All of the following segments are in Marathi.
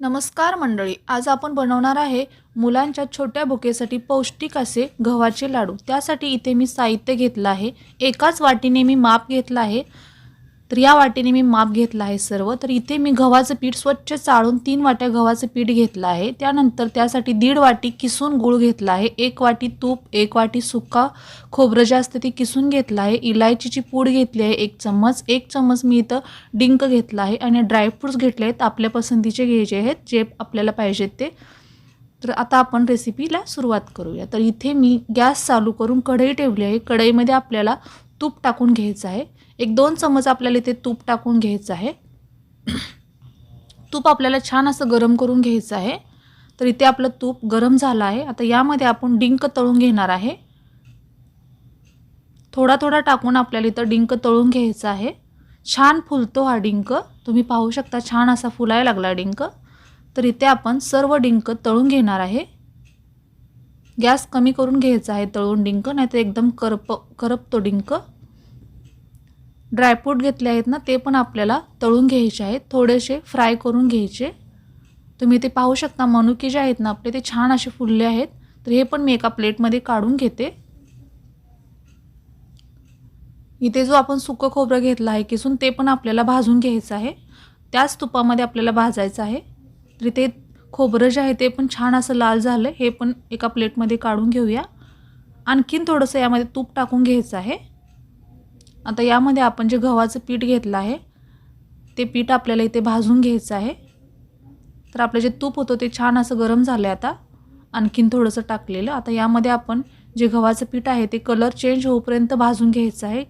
नमस्कार मंडळी आज आपण बनवणार आहे मुलांच्या छोट्या भुकेसाठी पौष्टिक असे गव्हाचे लाडू. त्यासाठी इथे मी साहित्य घेतलं आहे. एकाच वाटीने मी माप घेतलं आहे. तर या वाटीने मी माप घेतला आहे सर्व. तर इथे मी गव्हाचं पीठ स्वच्छ चाळून तीन वाट्या गव्हाचं पीठ घेतलं आहे. त्यानंतर त्यासाठी दीड वाटी किसून गूळ घेतला आहे. एक वाटी तूप एक वाटी सुका खोबरं जे असतं ते किसून घेतलं आहे. इलायचीची पूड घेतली आहे एक चम्मच. एक चम्मच मी इथं डिंक घेतला आहे आणि ड्रायफ्रूट्स घेतले आहेत. आपल्या पसंतीचे घ्यायचे आहेत. जे आपल्याला पाहिजेत ते. तर आता आपण रेसिपीला सुरुवात करूया. तर इथे मी गॅस चालू करून कढई ठेवली आहे. कढईमध्ये आपल्याला तूप टाकून घ्यायचं आहे. एक दोन चमच आपल्याला इथे तूप टाकून घ्यायचं आहे. तूप आपल्याला छान असं गरम करून घ्यायचं आहे. तर इथे आपलं तूप गरम झालं आहे. आता यामध्ये आपण डिंक तळून घेणार आहे. थोडा थोडा टाकून आपल्याला इथं डिंक तळून घ्यायचं आहे. छान फुलतो हा डिंक. तुम्ही पाहू शकता छान असा फुलायला लागला डिंक. तर इथे आपण सर्व डिंक तळून घेणार आहे. गॅस कमी करून घ्यायचा आहे तळून डिंक नाहीतर एकदम करप करपतो डिंक. ड्रायफ्रूट घेतले आहेत ना ते पण आपल्याला तळून घ्यायचे आहेत. थोडेसे फ्राय करून घ्यायचे. तुम्ही ते पाहू शकता मनुके जे आहेत ना आपले ते छान असे फुलले आहेत. तर हे पण मी एका प्लेटमध्ये काढून घेते. इथे जो आपण सुकं खोबरं घेतलं आहे किसून ते पण आपल्याला भाजून घ्यायचं आहे. त्याच तुपामध्ये आपल्याला भाजायचं आहे. तर इथे खोबरं जे आहे ते पण छान असं लाल झालं. हे पण एका प्लेटमध्ये काढून घेऊया. आणखीन थोडंसं यामध्ये तूप टाकून घ्यायचं आहे. आता यामध्ये आपण जे गव्हाचं पीठ घेतलं आहे ते पीठ आपल्याला इथे भाजून घ्यायचं आहे. तर आपलं जे तूप होतं ते छान असं गरम झालं आहे आता. आणखीन थोडंसं टाकलेलं. आता यामध्ये आपण जे गव्हाचं पीठ आहे ते कलर चेंज होईपर्यंत भाजून घ्यायचं आहे.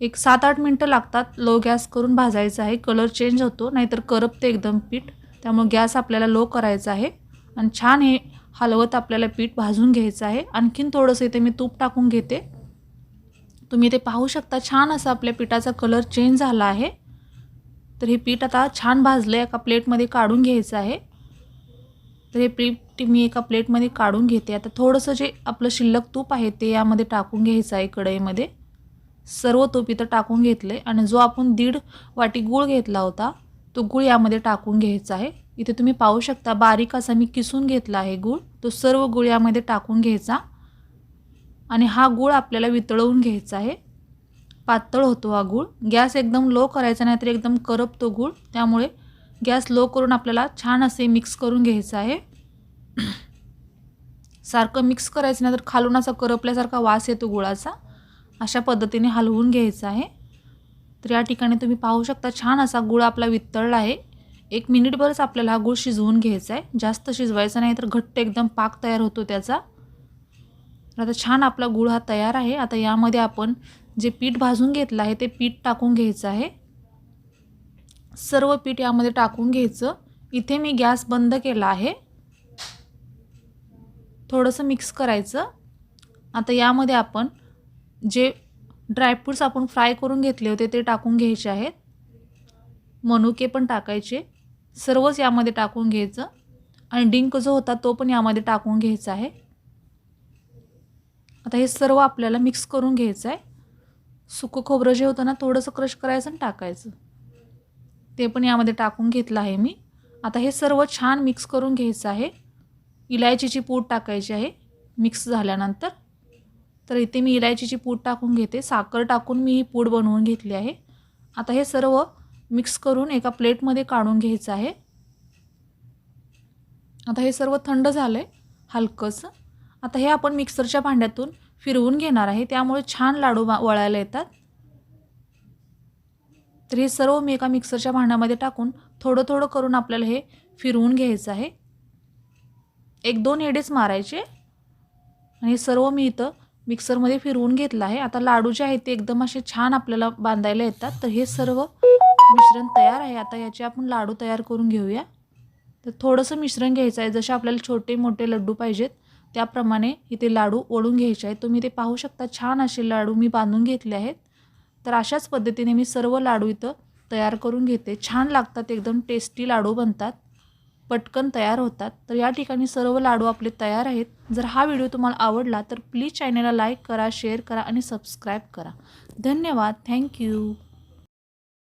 एक सात आठ मिनटं लागतात लो गॅस करून भाजायचं आहे. कलर चेंज होतो नाहीतर करपते एकदम पीठ. त्यामुळे गॅस आपल्याला लो करायचा आहे. आणि छान हे हलवत आपल्याला पीठ भाजून घ्यायचं आहे. आणखीन थोडंसं इथे मी तूप टाकून घेते. तुम्ही ते पाहू शकता छान असा आपल्या पिठाचा कलर चेंज झाला आहे. तर हे पीठ आता छान भाजलं एका प्लेटमध्ये काढून घ्यायचं आहे. तर हे पीठ मी एका प्लेटमध्ये काढून घेते. आता थोडंसं जे आपलं शिल्लक तूप आहे ते यामध्ये टाकून घ्यायचं आहे कढईमध्ये. सर्व तूप इथं टाकून घेतलं आहे आणि जो आपण दीड वाटी गूळ घेतला होता तो गूळ यामध्ये टाकून घ्यायचा आहे. इथे तुम्ही पाहू शकता बारीक असा मी किसून घेतला आहे गूळ. तो सर्व गूळ यामध्ये टाकून घ्यायचा. आणि हा गूळ आपल्याला वितळवून घ्यायचा आहे. पातळ होतो हा गूळ. गॅस एकदम लो करायचा नाही तर एकदम करपतो गूळ. त्यामुळे गॅस लो करून आपल्याला छान असे मिक्स करून घ्यायचं आहे. सारखं मिक्स करायचं नाही तर खालून असा करपल्यासारखा वास येतो गुळाचा. अशा पद्धतीने हलवून घ्यायचा आहे. तर या ठिकाणी तुम्ही पाहू शकता छान असा गुळ आपला वितळला आहे. एक मिनिटभरच आपल्याला हा गूळ शिजवून घ्यायचा आहे. जास्त शिजवायचा नाही तर घट्ट एकदम पाक तयार होतो त्याचा. आता छान आपला गुळ हा तयार आहे. आता यामध्ये आपण जे पीठ भाजून घेतलं आहे ते पीठ टाकून घ्यायचं आहे. सर्व पीठ यामध्ये टाकून घ्यायचं. इथे मी गॅस बंद केला आहे. थोडंसं मिक्स करायचं. आता यामध्ये आपण जे ड्रायफ्रूट्स आपण फ्राय करून घेतले होते ते टाकून घ्यायचे आहेत. मनुके पण टाकायचे. सर्वच यामध्ये टाकून घ्यायचं. आणि डिंक जो होता तो पण यामध्ये टाकून घ्यायचा आहे. आता हे सर्व आपल्याला मिक्स करून घ्यायचं आहे. सुकं खोबरं जे होतं ना थोडंसं क्रश करायचं आणि टाकायचं. ते पण यामध्ये टाकून घेतलं आहे मी. आता हे सर्व छान मिक्स करून घ्यायचं आहे. इलायचीची पूड टाकायची आहे मिक्स झाल्यानंतर. तर इथे मी इलायचीची पूड टाकून घेते. साखर टाकून मी ही पूड बनवून घेतली आहे. आता हे सर्व मिक्स करून एका प्लेटमध्ये काढून घ्यायचं आहे. आता हे सर्व थंड झालं आहे हलकंसं. आता हे आपण मिक्सरच्या भांड्यातून फिरवून घेणार आहे. त्यामुळे छान लाडू वळायला येतात. तर हे सर्व मी एका मिक्सरच्या भांड्यामध्ये टाकून थोडं थोडं करून आपल्याला हे फिरवून घ्यायचं आहे. एक दोन एडेच मारायचे. आणि सर्व मी इथं मिक्सरमध्ये फिरवून घेतलं आहे. आता लाडू जे आहेत ते एकदम असे छान आपल्याला बांधायला येतात. तर हे सर्व मिश्रण तयार आहे. आता याचे आपण लाडू तयार करून घेऊया. तर थोडंसं मिश्रण घ्यायचं आहे. जसे आपल्याला छोटे मोठे लड्डू पाहिजेत त्याप्रमाणे इथे लाडू ओढून घ्यायचे आहेत. तुम्ही ते पाहू शकता छान असे लाडू मी बांधून घेतले आहेत. तर अशाच पद्धतीने मी सर्व लाडू इथं तयार करून घेते. छान लागतात एकदम टेस्टी लाडू बनतात. पटकन तयार होतात. तर या ठिकाणी सर्व लाडू आपले तयार आहेत. जर हा व्हिडिओ तुम्हाला आवडला तर प्लीज चॅनलला लाईक करा शेअर करा आणि सबस्क्राईब करा. धन्यवाद. थँक्यू